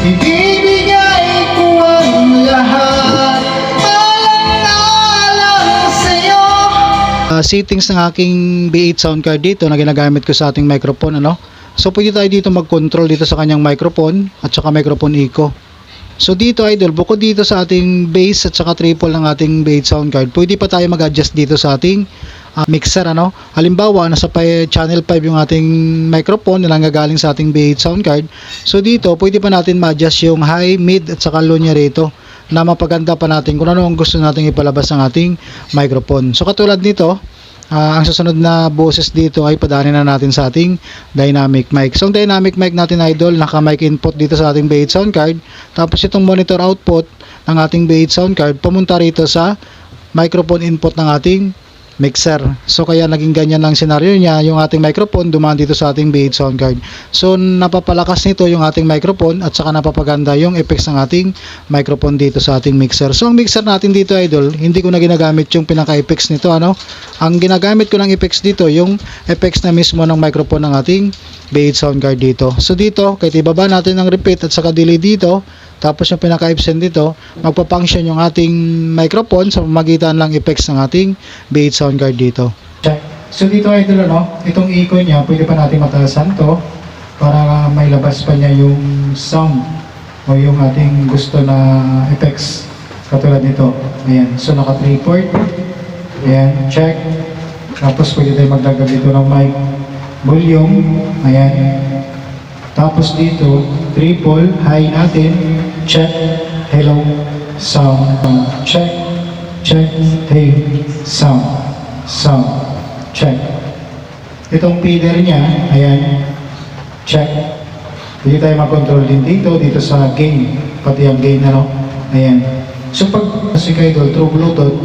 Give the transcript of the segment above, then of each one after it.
Ibibigay ko ang lahat Alang-alang sa'yo uh, settings ng aking B8 sound card dito na ginagamit ko sa ating microphone ano. So pwede tayo dito mag-control dito sa kanyang microphone at saka microphone echo. So dito idol, bukod dito sa ating bass at saka triple ng ating B8 sound card, pwede pa tayo mag-adjust dito sa ating ah, mixer ano. Halimbawa, nasa channel 5 yung ating microphone na nanggagaling sa ating B8 sound card. So dito, pwede pa natin ma-adjust yung high, mid at saka low niya rito na mapaganda pa natin kung ano ang gusto nating ipalabas ng ating microphone. So katulad nito, ah, ang susunod na boses dito ay padaanin na natin sa ating dynamic mic. So ang dynamic mic natin idol, naka mic input dito sa ating B8 sound card. Tapos itong monitor output ng ating B8 sound card pumunta rito sa microphone input ng ating mixer. So kaya naging ganyan lang senaryo niya, yung ating microphone dumaan dito sa ating B8 sound card. So napapalakas nito yung ating microphone at saka napapaganda yung effects ng ating microphone dito sa ating mixer. So ang mixer natin dito idol, hindi ko na ginagamit yung pinaka-effects nito ano. Ang ginagamit ko ng effects dito yung effects na mismo ng microphone ng ating B8 sound card dito. So dito, kahit ibaba natin ng repeat at saka delay dito, tapos yung pinaka-Epson dito, magpa-function yung ating microphone sa pamagitan lang effects ng ating B8 sound card dito. So dito idol ano, itong echo niya, pwede pa natin mataasan to para may labas pa niya yung sound o yung ating gusto na effects katulad nito. Ayan, so naka 3 port. Ayan, check. Tapos pwede tayo magdagdag dito ng mic volume. Ayan. Tapos dito, triple, high natin, check, hello, sound, check, check, hey, sound, sound, check. Itong feeder niya, ayan, check. Pwede tayo mag-control din dito, dito sa gain, pati ang gain, ano, ayan. So pag si Idol, true Bluetooth,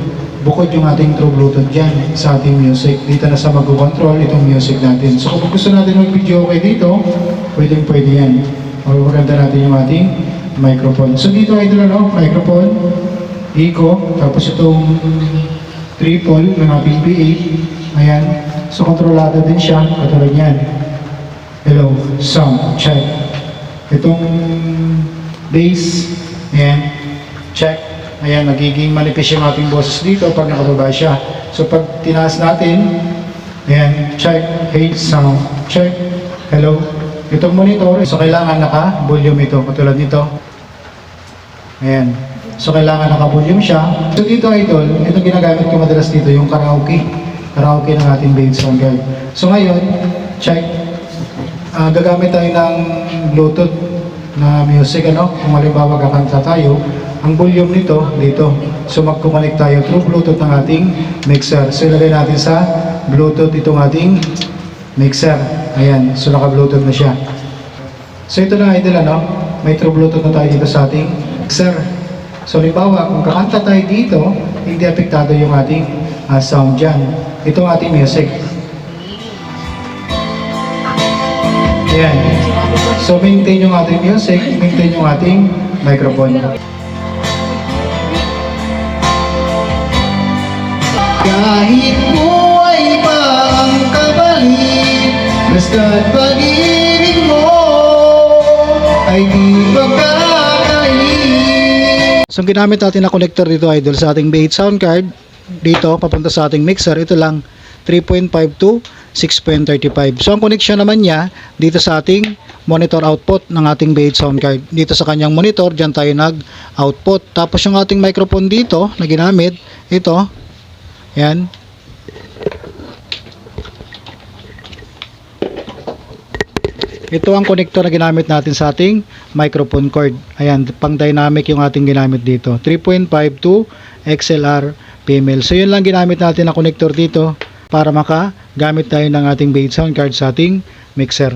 bukod yung ating true Bluetooth dyan sa ating music. Dito na sa mag-control itong music natin. So kung gusto natin mag-video okay dito, pwede pwede yan. O maganda natin yung ating microphone. So dito idol ano, microphone, echo, tapos itong triple ng ating PA. Ayan. So kontrolado din siya, katulad yan. Hello, sound, check. Itong bass, ayan, check. Ayan, nagiging manipis yung ating boses dito pag nakababa siya. So pag tinaas natin, ayan, check, hey, sound, check, hello. Itong monitor, so kailangan naka-volume ito, katulad nito. Ayan. So kailangan naka-volume siya. So dito idol, ito ginagamit ko madalas dito, yung karaoke. Karaoke ng ating bass sound guide. So ngayon, check. Ah, gagamit tayo ng Bluetooth na music, ano? Kung halimbawa kakanta tayo, ang volume nito dito. So magkukonek tayo through Bluetooth ng ating mixer. So ilagay natin sa Bluetooth itong ating mixer. Ayan, so naka-Bluetooth na siya. So ito na idol ano, may true Bluetooth na tayo dito sa ating mixer. So halimbawa, kung kakanta tayo dito, hindi apektado yung ating ah, sound dyan. Ito ang ating music. Ayan. So maintain yung ating music, maintain yung ating microphone. Kahit buhay pa ang kabalik Basta't pag-ibig mo Ay di pagkakalit So ginamit natin na connector dito idol sa ating B8 sound card dito papunta sa ating mixer ito lang 3.5 to 6.35. So ang connection naman niya dito sa ating monitor output ng ating B8 sound card. Dito sa kanyang monitor diyan tayo nag-output. Tapos yung ating microphone dito na ginamit ito yan Ito ang connector na ginamit natin sa ating microphone cord. Ayan, pang dynamic yung ating ginamit dito. 3.5 to XLR female. So yun lang ginamit natin na connector dito para makagamit tayo ng ating bait sound card sa ating mixer.